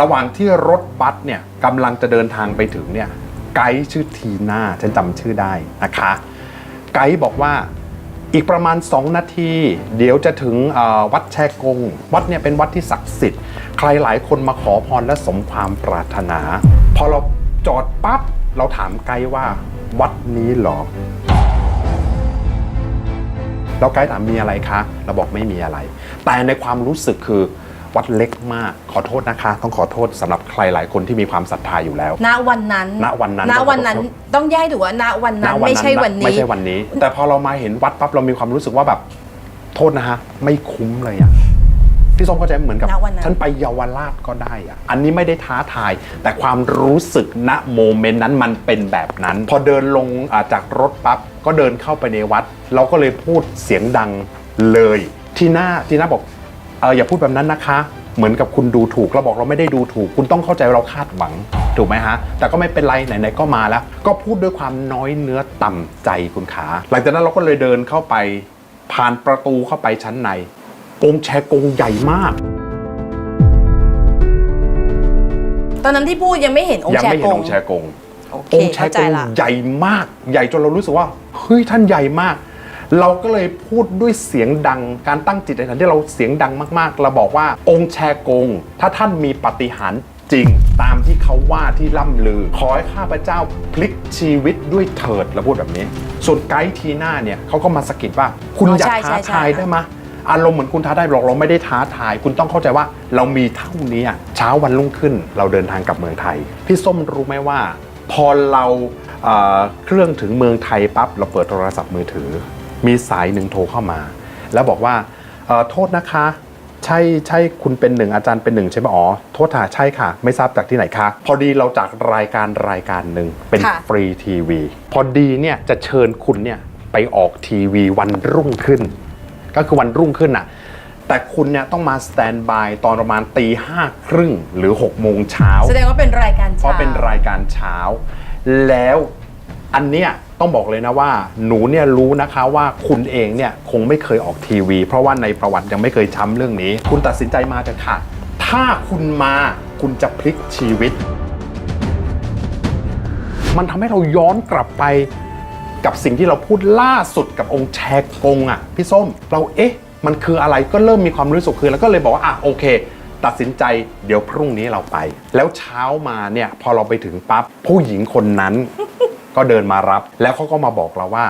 ระหว่างที่รถบัสเนี่ยกำลังจะเดินทางไปถึงเนี่ยไกด์ชื่อทีน่าฉันจำชื่อได้นะคะ ไกด์บอกว่าอีกประมาณ 2 นาที เดี๋ยวจะถึงวัดแชกง วัดเนี่ยเป็นวัดที่ศักดิ์สิทธิ์ใครหลายคนมาขอพรและสมความปรารถนา พอเราจอดปั๊บเราถามไกด์ว่า วัดนี้หรอเราไกด์ถามมีอะไรคะเราบอกไม่มีอะไร แต่ในความรู้สึกคือ วัดเล็กมาก ขอโทษนะคะ ต้องขอโทษสำหรับใครหลายคนที่มีความศรัทธาอยู่แล้ว ณวันนั้นณวันนั้นณวันนั้นต้องแยกดูว่าณวันนั้นณไม่ใช่วันไม่นี้ใช่วันนี้ แต่พอเรามาเห็นวัดปั๊บเรามีความรู้สึกว่าแบบโทษนะฮะไม่คุ้มเลยอะพี่ส้มเข้าใจเหมือนกับ ณวันนั้น ฉันไปเยาวราชก็ได้อะอันนี้ไม่ได้ท้าทาย แต่ความรู้สึกณโมเมนต์นั้นมันเป็นแบบนั้น พอเดินลงอ่าจากรถปั๊บก็เดินเข้าไปในวัด เราก็เลยพูดเสียงดังเลยทีน่าทีน่าบอก เอออย่าพูดแบบนั้นนะคะ เหมือนกับคุณดูถูกเราบอกเราไม่ได้ดูถูก คุณต้องเข้าใจว่าเราคาดหวังถูกไหมฮะ แต่ก็ไม่เป็นไรไหนๆก็มาแล้ว ก็พูดด้วยความน้อยเนื้อต่ำใจคุณขาหลังจากนั้นเราก็เลยเดินเข้าไป ผ่านประตูเข้าไปชั้นในองค์แชกงใหญ่มากตอนนั้นที่พูดยังไม่เห็นองยัค์แชไม่กเห็นงองค์แชกงโอเคองค์แชเข้าใจกงละใหญ่มาก ใหญ่จนเรารู้สึกว่าเฮ้ยท่านใหญ่มาก เราก็เลยพูดด้วยเสียงดังการตั้งจิตในฐานที่เราเสียงดังมากๆ เราบอกว่าองค์แชกง ถ้าท่านมีปฏิหารจริง ตามที่เขาว่าที่ล่ำลือ ขอให้ข้าพเจ้าพลิกชีวิตด้วยเถิดเราพูดแบบนี้ ส่วนไกด์ทีหน้าเนี่ยเขาก็มาสะกิดว่าคุณอยากท้าทายได้ไหมอารมณ์เหมือนคุณท้าทายบอกเราไม่ได้ท้าทาย คุณต้องเข้าใจว่าเรามีเท่านี้เช้าวันรุ่งขึ้น เราเดินทางกลับเมืองไทย พี่ส้มรู้ไหมว่า พอเราเเครื่องถึงเมืองไทยปั๊บเราเปิดโทรศัพท์มือถือ มีสายหนึ่งโทรเข้ามา แล้วบอกว่าเอ่อโทษนะคะ ใช่ใช่คุณเป็นหนึ่งอาจารย์เป็นหนึ่งใช่ไหมอ๋อโทษค่ะใช่ค่ะ ไม่ทราบจากที่ไหนคะ พอดีเราจากรายการรายการหนึ่งเป็นค่ะฟรีทีวี พอดีเนี่ยจะเชิญคุณเนี่ยไปออกทีวีวันรุ่งขึ้น ก็คือวันรุ่งขึ้นน่ะแต่คุณเนี่ยต้องมาสแตนบายตอนประมาณตีห้าครึ่งหรือ6กโมงเช้าแสดงว่าเป็นรายการเพเช้าราะเป็นรายการเช้า แล้ว อันเนี้ยต้องบอกเลยนะว่า หนูเนี่ยรู้นะคะว่าคุณเองเนี่ยคงไม่เคยออกทีวี เพราะว่าในประวัติยังไม่เคยช้ำเรื่องนี้ คุณตัดสินใจมาเถอะค่ะ ถ้าคุณมาคุณจะพลิกชีวิต มันทำให้เราย้อนกลับไปกับสิ่งที่เราพูดล่าสุดกับองค์แชกงอะพี่ส้ม เราเอ๊ะ มันคืออะไรก็เริ่มมีความรู้สึกคือแล้วก็เลยบอกว่าอะโอเค ตัดสินใจเดี๋ยวพรุ่งนี้เราไป แล้วเช้ามาเนี่ยพอเราไปถึงปั๊บผู้หญิงคนนั้น ก็เดินมารับ แล้วเขาก็มาบอกเราว่า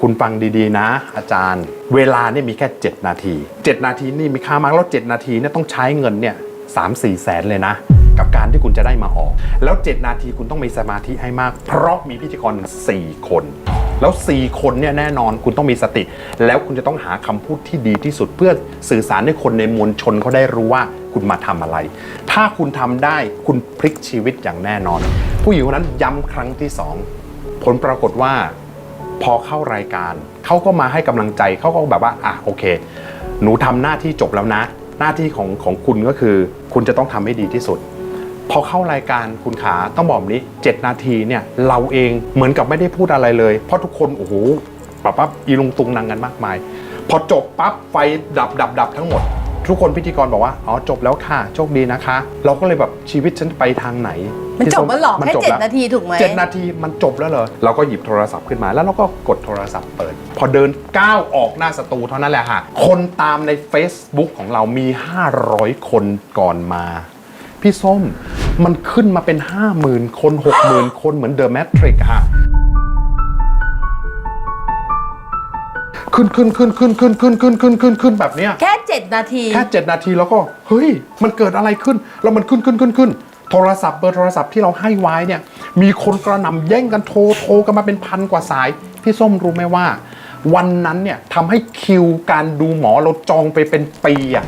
คุณฟังดีๆนะ อาจารย์ เวลาเนี่ยมีแค่ 7 นาที 7 นาทีนี่มีค่ามากแล้ว7นาทีเนี่ยต้องใช้เงินเนี่ยสามสี่แสนเลยนะ กับการที่คุณจะได้มาออก แล้ว 7 นาทีคุณต้องมีสมาธิให้มาก เพราะมีพิธีกร 4 คน แล้ว 4 คนเนี่ยแน่นอนคุณต้องมีสติ แล้วคุณจะต้องหาคำพูดที่ดีที่สุดเพื่อสื่อสารให้คนในมวลชนเขาได้รู้ว่าคุณมาทำอะไร ถ้าคุณทำได้คุณพลิกชีวิตอย่างแน่นอน ผู้หญิงคนนั้นย้ำครั้งที่สอง ผลปรากฏว่าพอเข้ารายการเขาก็มาให้กำลังใจเขาก็แบบว่าอะโอเค หนูทำหน้าที่จบแล้วนะ หน้าที่ของของคุณก็คือ คุณจะต้องทำให้ดีที่สุด พอเข้ารายการคุณขาต้องบอกนี้ 7 นาทีเนี่ยเราเองเหมือนกับไม่ได้พูดอะไรเลย เพราะทุกคนโอ้โหแบบว่าอีลงตุงนังกันมากมาย พอจบปั๊บไฟดับดับดับทั้งหมด ทุกคนพิธีกรบอกว่า อ๋อจบแล้วค่ะ โชคดีนะคะ เราก็เลยแบบชีวิตฉันไปทางไหนมันจบแล้วเหรอมันแค่จบเจ็ดแล้วนาทีถูกไหมเจ็ดนาทีมันจบแล้วเหรอเราก็หยิบโทรศัพท์ขึ้นมา แล้วเราก็กดโทรศัพท์เปิด พอเดินก้าวออกหน้าสตูเท่านั้นแหละค่ะคนตามใน Facebook ของเรามี 500 คนก่อนมา พี่ส้มมันขึ้นมาเป็น 50,000 คน 60,000 คนเหมือนเดอะแมทริกอะ ขึ้นขึ้นขึ้นขึ้นขึ้นขึ้นขึ้นขึ้นขึ้นขึ้นแบบเนี้ยแค่เจ็ดนาที แค่7นาทีแล้วก็เฮ้ยมันเกิดอะไรขึ้นแล้วมันขึ้นขึ้นขึ้นขึ้นโทรศัพท์เบอร์โทรศัพท์ที่เราให้ไว้เนี่ยมีคนกระหน่ำแย่งกันโทรโทรกันมาเป็นพันกว่าสายพี่ส้มรู้ไหมว่า วันนั้นเนี่ยทำให้คิวการดูหมอเราจองไปเป็นปีอะ